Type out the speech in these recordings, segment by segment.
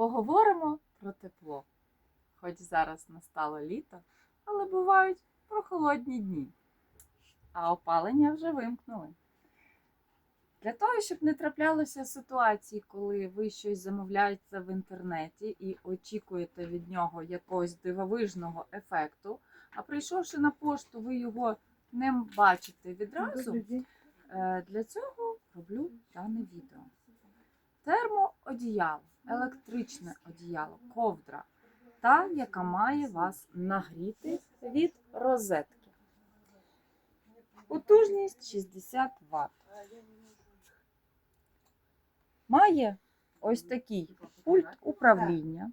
Поговоримо про тепло. Хоч зараз настало літо, але бувають прохолодні дні, а опалення вже вимкнули. Для того, щоб не траплялося ситуації, коли ви щось замовляєте в інтернеті і очікуєте від нього якогось дивовижного ефекту, а прийшовши на пошту, ви його не бачите відразу. Е, Для цього роблю дане відео. Термоодіяло, електричне одіяло, ковдра, та, яка має вас нагріти від розетки. Потужність 60 Вт. Має ось такий пульт управління.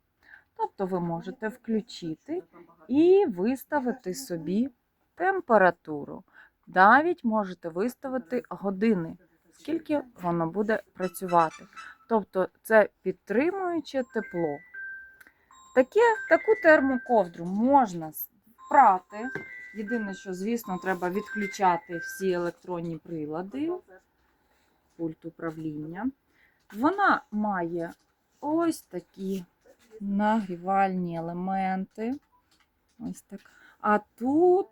Тобто ви можете включити і виставити собі температуру. Навіть можете виставити години, скільки воно буде працювати. Тобто це підтримуюче тепло. Таке, таку термоковдру можна прати. Єдине, що, звісно, треба відключати всі електронні прилади, пульт управління. Вона має ось такі нагрівальні елементи. Ось так. А тут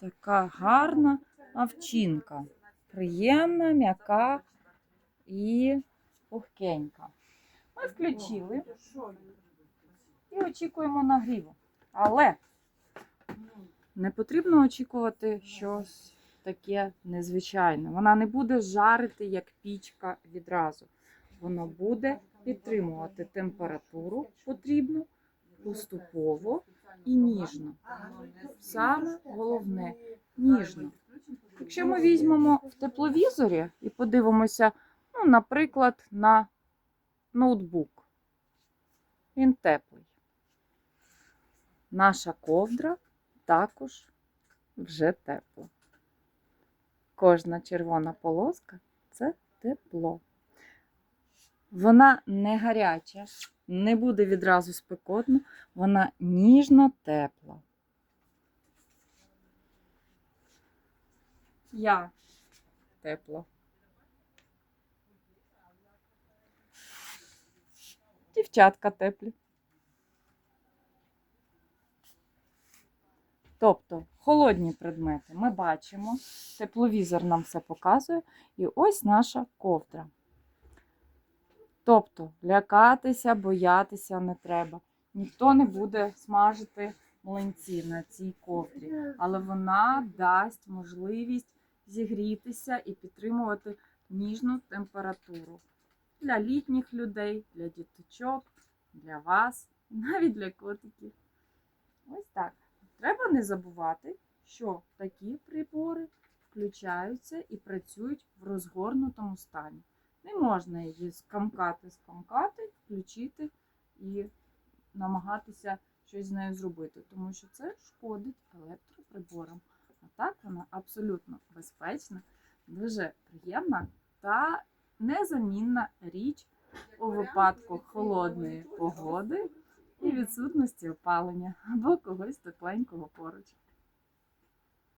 така гарна овчинка. Приємна, м'яка і пухкенька. Ми включили і очікуємо нагріву. Але не потрібно очікувати щось таке незвичайне. Вона не буде жарити як пічка відразу. Воно буде підтримувати температуру потрібну поступово і ніжно. Саме головне ніжно. Якщо ми візьмемо в тепловізорі і подивимося, ну, наприклад, на ноутбук, він теплий. Наша ковдра також вже тепла. Кожна червона полоска це тепло. Вона не гаряча, не буде відразу спекотно, вона ніжно тепла. Я тепла. Дівчатка теплі. Тобто холодні предмети ми бачимо, тепловізор нам все показує, і ось наша ковдра. Тобто лякатися, боятися не треба. Ніхто не буде смажити млинці на цій ковдрі, але вона дасть можливість зігрітися і підтримувати ніжну температуру для літніх людей, для діточок, для вас, навіть для котиків. Ось так. Треба не забувати, що такі прибори включаються і працюють в розгорнутому стані. Не можна її скамкати, скамкати, включити і намагатися щось з нею зробити, тому що це шкодить електроприборам. А так вона абсолютно безпечна, дуже приємна та незамінна річ у випадку холодної погоди і відсутності опалення або когось тепленького поруч.